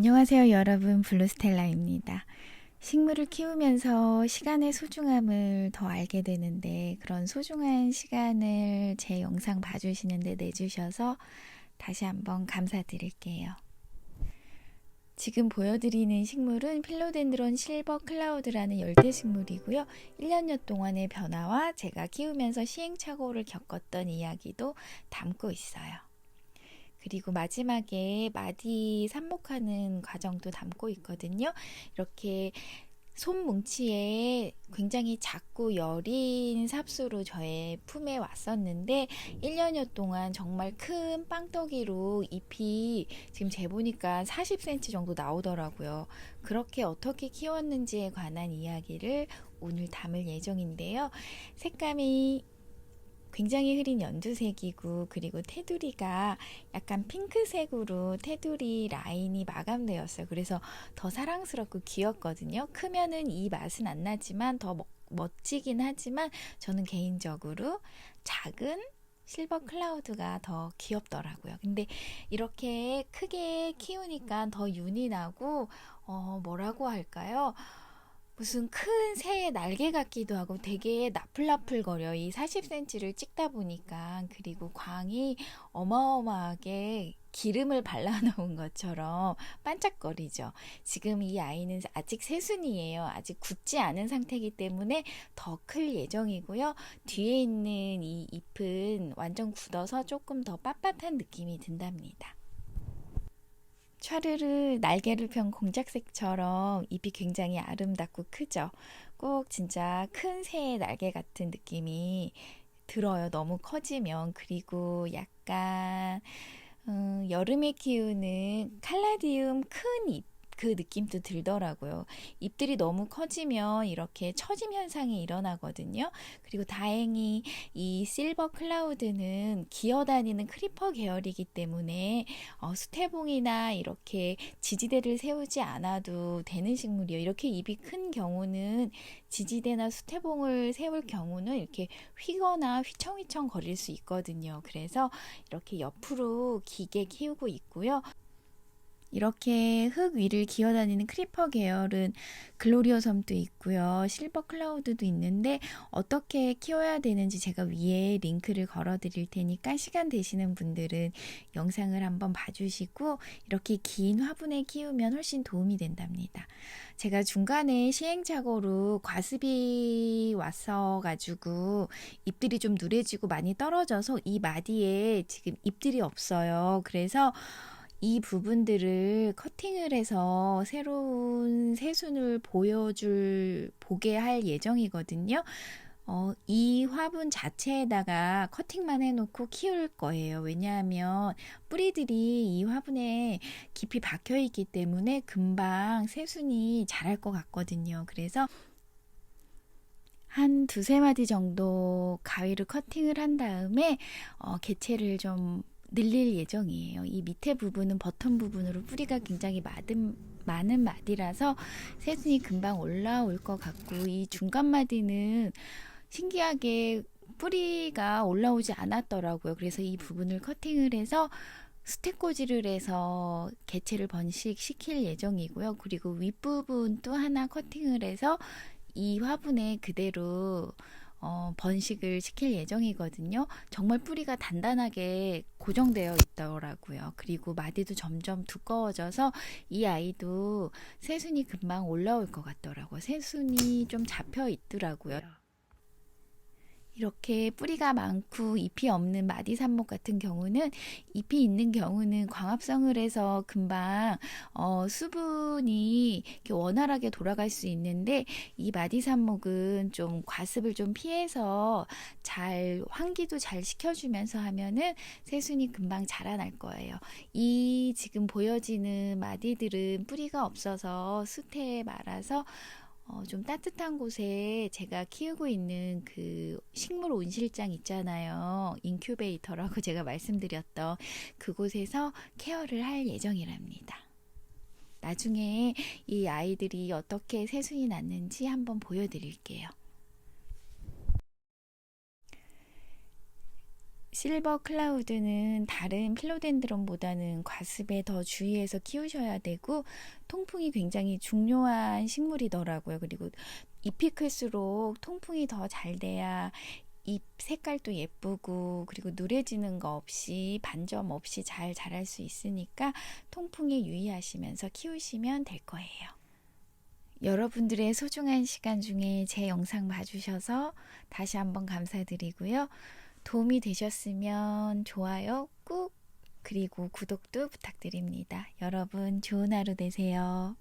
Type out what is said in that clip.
안녕하세요, 여러분. 블루스텔라입니다. 식물을 키우면서 시간의 소중함을 더 알게 되는데 그런 소중한 시간을 제 영상 봐주시는데 내주셔서 다시 한번 감사드릴게요. 지금 보여드리는 식물은 필로덴드론 실버 클라우드라는 열대 식물이고요. 1년여 동안의 변화와 제가 키우면서 시행착오를 겪었던 이야기도 담고 있어요. 그리고 마지막에 마디 삽목하는 과정도 담고 있거든요. 이렇게 손 뭉치에 굉장히 작고 여린 삽수로 저의 품에 왔었는데 1년여 동안 정말 큰 빵떡이로 잎이 지금 재보니까 40cm 정도 나오더라고요. 그렇게 어떻게 키웠는지에 관한 이야기를 오늘 담을 예정인데요. 색감이 굉장히 흐린 연두색이고 그리고 테두리가 약간 핑크색으로 테두리 라인이 마감되었어요. 그래서 더 사랑스럽고 귀엽거든요. 크면은 이 맛은 안 나지만 더 먹, 멋지긴 하지만 저는 개인적으로 작은 실버 클라우드가 더 귀엽더라고요. 근데 이렇게 크게 키우니까 더 윤이 나고 어 뭐라고 할까요? 무슨 큰 새의 날개 같기도 하고 되게 나풀나풀거려. 이 40cm를 찍다 보니까 그리고 광이 어마어마하게 기름을 발라놓은 것처럼 반짝거리죠. 지금 이 아이는 아직 새순이에요. 아직 굳지 않은 상태이기 때문에 더 클 예정이고요. 뒤에 있는 이 잎은 완전 굳어서 조금 더 빳빳한 느낌이 든답니다. 촤르르 날개를 편 공작색처럼 잎이 굉장히 아름답고 크죠. 꼭 진짜 큰 새의 날개 같은 느낌이 들어요. 너무 커지면. 그리고 약간 음, 여름에 키우는 칼라디움 큰 잎. 그 느낌도 들더라고요. 잎들이 너무 커지면 이렇게 처짐 현상이 일어나거든요. 그리고 다행히 이 실버 클라우드는 기어다니는 크리퍼 계열이기 때문에 어, 수태봉이나 이렇게 지지대를 세우지 않아도 되는 식물이에요. 이렇게 잎이 큰 경우는 지지대나 수태봉을 세울 경우는 이렇게 휘거나 휘청휘청 거릴 수 있거든요. 그래서 이렇게 옆으로 기게 키우고 있고요. 이렇게 흙 위를 기어다니는 크리퍼 계열은 글로리오 섬도 있고요. 실버 클라우드도 있는데 어떻게 키워야 되는지 제가 위에 링크를 걸어 드릴 테니까 시간 되시는 분들은 영상을 한번 봐주시고 이렇게 긴 화분에 키우면 훨씬 도움이 된답니다. 제가 중간에 시행착오로 과습이 왔어 가지고 잎들이 좀 누래지고 많이 떨어져서 이 마디에 지금 잎들이 없어요. 그래서 이 부분들을 커팅을 해서 새로운 새순을 보여줄, 보게 할 예정이거든요. 어, 이 화분 자체에다가 커팅만 해놓고 키울 거예요. 왜냐하면 뿌리들이 이 화분에 깊이 박혀 있기 때문에 금방 새순이 자랄 것 같거든요. 그래서 한 두세 마디 정도 가위로 커팅을 한 다음에 어, 개체를 좀 늘릴 예정이에요. 이 밑에 부분은 버튼 부분으로 뿌리가 굉장히 많은, 많은 마디라서 새순이 금방 올라올 것 같고 이 중간 마디는 신기하게 뿌리가 올라오지 않았더라고요. 그래서 이 부분을 커팅을 해서 스테코지를 해서 개체를 번식시킬 예정이고요. 그리고 윗부분 또 하나 커팅을 해서 이 화분에 그대로 어, 번식을 시킬 예정이거든요. 정말 뿌리가 단단하게 고정되어 있더라고요. 그리고 마디도 점점 두꺼워져서 이 아이도 새순이 금방 올라올 것 같더라고요. 새순이 좀 잡혀 있더라고요. 이렇게 뿌리가 많고 잎이 없는 마디산목 같은 경우는 잎이 있는 경우는 광합성을 해서 금방 어, 수분이 원활하게 돌아갈 수 있는데 이 마디산목은 좀 과습을 좀 피해서 잘 환기도 잘 시켜주면서 하면은 새순이 금방 자라날 거예요. 이 지금 보여지는 마디들은 뿌리가 없어서 수태에 말아서 어, 좀 따뜻한 곳에 제가 키우고 있는 그 식물 온실장 있잖아요. 인큐베이터라고 제가 말씀드렸던 그곳에서 케어를 할 예정이랍니다. 나중에 이 아이들이 어떻게 새순이 났는지 한번 보여드릴게요. 실버 클라우드는 다른 필로덴드론보다는 과습에 더 주의해서 키우셔야 되고 통풍이 굉장히 중요한 식물이더라고요. 그리고 잎이 클수록 통풍이 더 잘 돼야 잎 색깔도 예쁘고 그리고 누래지는 거 없이 반점 없이 잘 자랄 수 있으니까 통풍에 유의하시면서 키우시면 될 거예요. 여러분들의 소중한 시간 중에 제 영상 봐주셔서 다시 한번 감사드리고요. 도움이 되셨으면 좋아요 꾹 그리고 구독도 부탁드립니다. 여러분 좋은 하루 되세요.